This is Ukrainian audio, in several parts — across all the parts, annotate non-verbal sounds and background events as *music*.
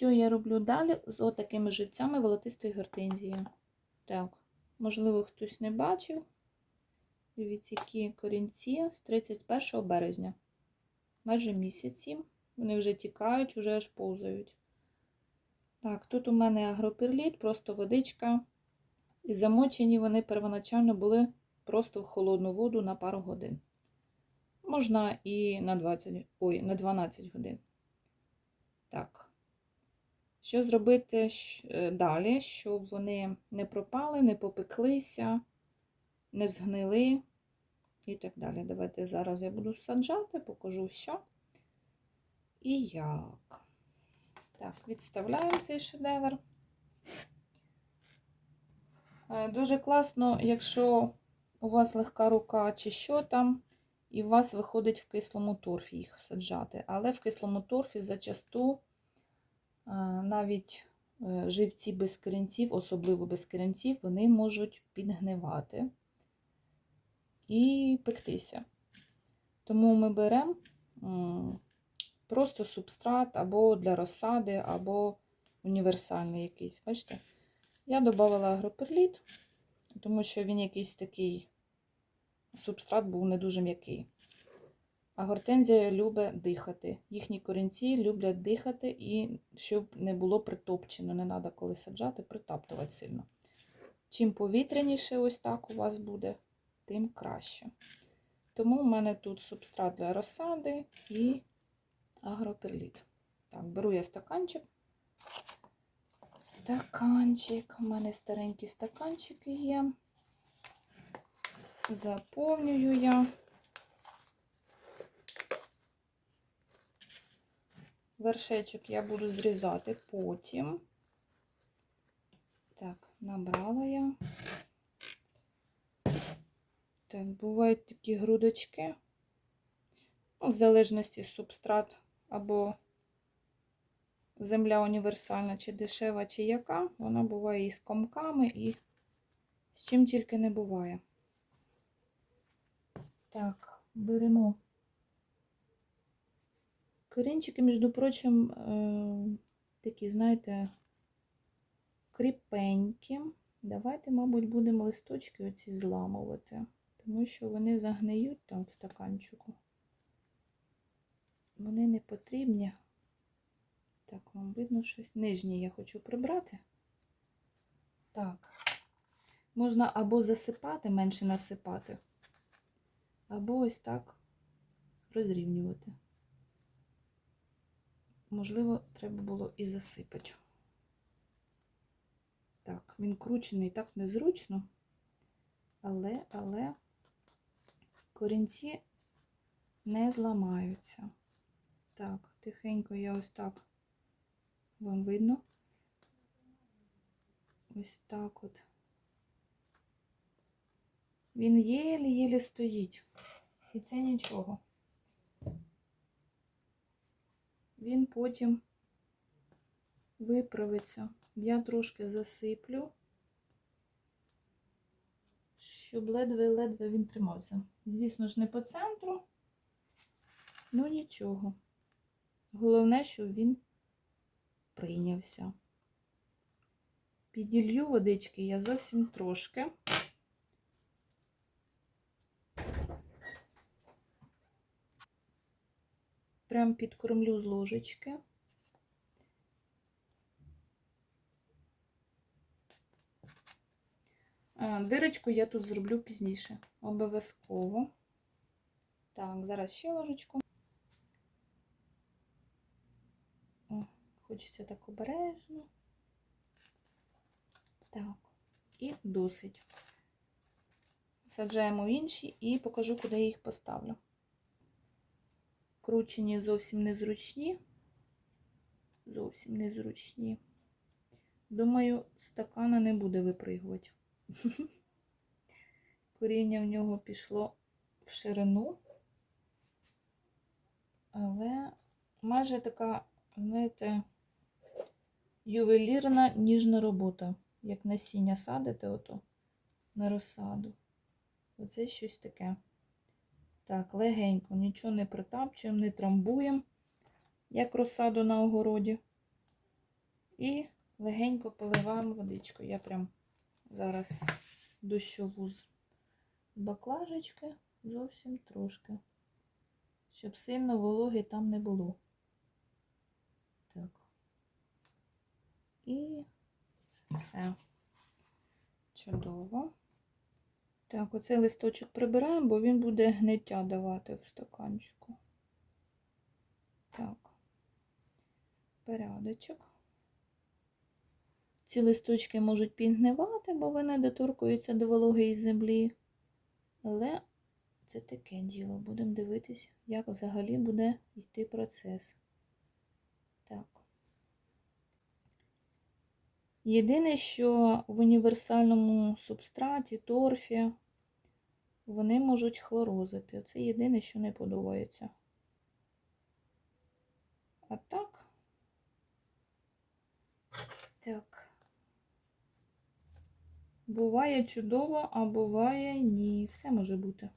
Що я роблю далі з отакими живцями волотистої гортензії? Так, можливо, хтось не бачив. Дивіться, які корінці з 31 березня. Майже місяці. Вони вже тікають, вже аж повзають. Так, тут у мене агроперліт, просто водичка. І замочені вони первоначально були просто в холодну воду на пару годин. Можна і на 20, ой, на 12 годин. Так. Що зробити е, далі, щоб вони не пропали, не попеклися, не згнили і так далі. Давайте зараз я буду саджати, покажу що і як. Так, відставляємо цей шедевр. Е, Дуже класно, якщо у вас легка рука чи що там, і у вас виходить в кислому торфі їх саджати. Але в кислому торфі зачасту навіть е, живці без корінців, особливо без корінців, вони можуть підгнивати і пектися. Тому ми беремо просто субстрат або для розсади, або універсальний якийсь. Бачите? Я додавала агроперліт, тому що він якийсь такий субстрат був не дуже м'який. А гортензія любить дихати. Їхні корінці люблять дихати і щоб не було притопчено. Не треба, коли саджати, притаптувати сильно. Чим повітряніше ось так у вас буде, тим краще. Тому в мене тут субстрат для розсади і агроперліт. Так, беру я стаканчик. Стаканчик. У мене старенькі стаканчики є. Заповнюю я. Вершечок я буду зрізати потім. Так, набрала я. Так, бувають такі грудочки. Ну, в залежності субстрат або земля універсальна, чи дешева, чи яка. Вона буває і з комками, і з чим тільки не буває. Так, беремо корінчики, між прочим, е, такі, знаєте, кріпенькі. Давайте, мабуть, будемо листочки оці зламувати, тому що вони загниють там в стаканчику. Вони не потрібні. Так, вам видно щось. Нижній я хочу прибрати. Так. Можна або засипати, менше насипати, або ось так розрівнювати. Можливо, треба було і засипати. Так, він кручений так незручно, але, але корінці не зламаються. Так, тихенько я ось так вам видно. Ось так от. Він єлі-єлі стоїть. І це нічого. Він потім виправиться. Я трошки засиплю, щоб ледве-ледве він тримався. Звісно ж, не по центру, ну нічого. Головне, щоб він прийнявся. Піділью водички я зовсім трошки. Прям підкормлю з ложечки. Дирочку я тут зроблю пізніше. Обов'язково. Так, зараз ще ложечку. О, хочеться так обережно. Так, і досить. Саджаємо інші і покажу, куди я їх поставлю. Кручені зовсім незручні. Зовсім незручні. Думаю, стакана не буде випригувати. *laughs* Коріння в нього пішло в ширину. Але майже така, знаєте, ювелірна ніжна робота. Як насіння садите ото на розсаду. Оце щось таке. Так, легенько, нічого не притапчуємо, не трамбуємо, як розсаду на огороді. І легенько поливаємо водичкою. Я прям зараз дощову з баклажечки зовсім трошки, щоб сильно вологи там не було. Так. І все. Чудово. Так, оцей листочок прибираємо, бо він буде гниття давати в стаканчику. Так, порядочок. Ці листочки можуть підгнивати, бо вони доторкуються до вологої землі. Але це таке діло. Будемо дивитись, як взагалі буде йти процес. Так. Єдине, що в універсальному субстраті, торфі, вони можуть хлорозити. Це єдине, що не подобається. А так. Так. Буває чудово, а буває ні. Все може бути.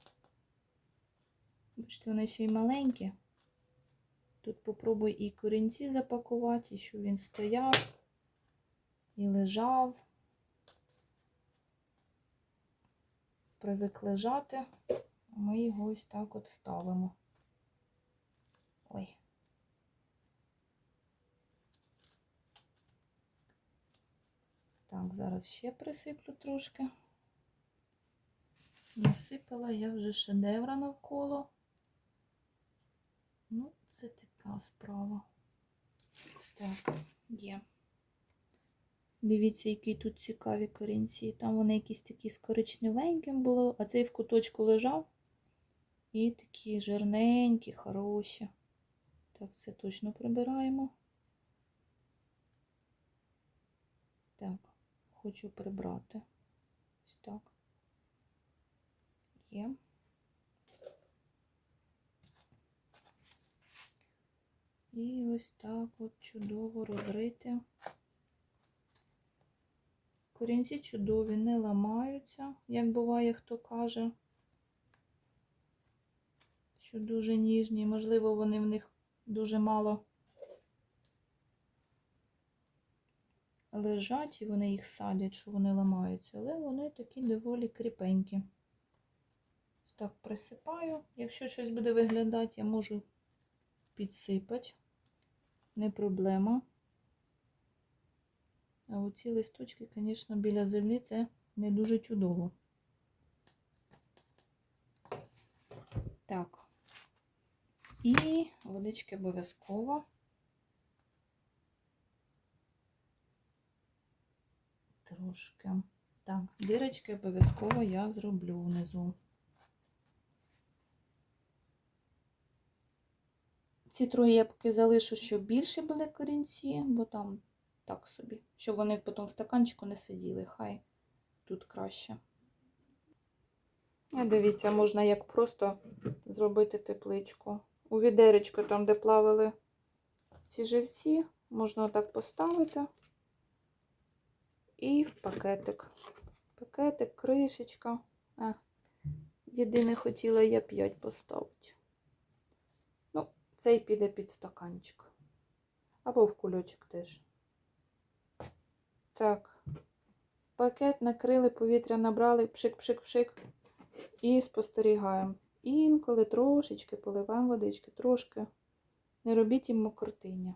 Бачите, вони ще й маленькі. Тут попробуй і корінці запакувати, і щоб він стояв і лежав. Привик лежати, а ми його ось так от ставимо. Ой. Так, зараз ще присиплю трошки. Насипала я вже шедевра навколо. Ну, це така справа. Так, є. Дивіться, які тут цікаві корінці. Там вони якісь такі з коричневеньким були, а цей в куточку лежав. І такі жирненькі, хороші. Так, це точно прибираємо. Так, хочу прибрати. Ось так. Є. І ось так от чудово розрити. Корінці чудові, не ламаються, як буває, хто каже, що дуже ніжні. Можливо, вони в них дуже мало лежать і вони їх садять, що вони ламаються, але вони такі доволі кріпенькі. Так присипаю. Якщо щось буде виглядати, я можу підсипати, не проблема. А оці листочки, звісно, біля землі це не дуже чудово. Так. І водички обов'язково. Трошки. Так, дирочки обов'язково я зроблю внизу. Ці троє я поки залишу, щоб більше були корінці, бо там так собі, щоб вони потім в стаканчику не сиділи. Хай тут краще. А дивіться, можна як просто зробити тепличку. У відеречко, там, де плавали ці живці, можна так поставити. І в пакетик. Пакетик, кришечка. А, єдине хотіла я 5 поставити. Ну, цей піде під стаканчик. Або в кульочок теж. Так, пакет накрили, повітря набрали, пшик-пшик-пшик. І спостерігаємо. Інколи трошечки поливаємо водички, трошки. Не робіть їм мокротиння.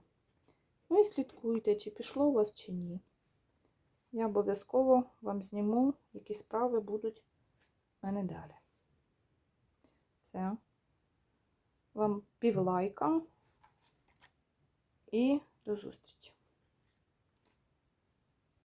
Ну і слідкуйте, чи пішло у вас, чи ні. Я обов'язково вам зніму, які справи будуть в мене далі. Це вам півлайка і до зустрічі!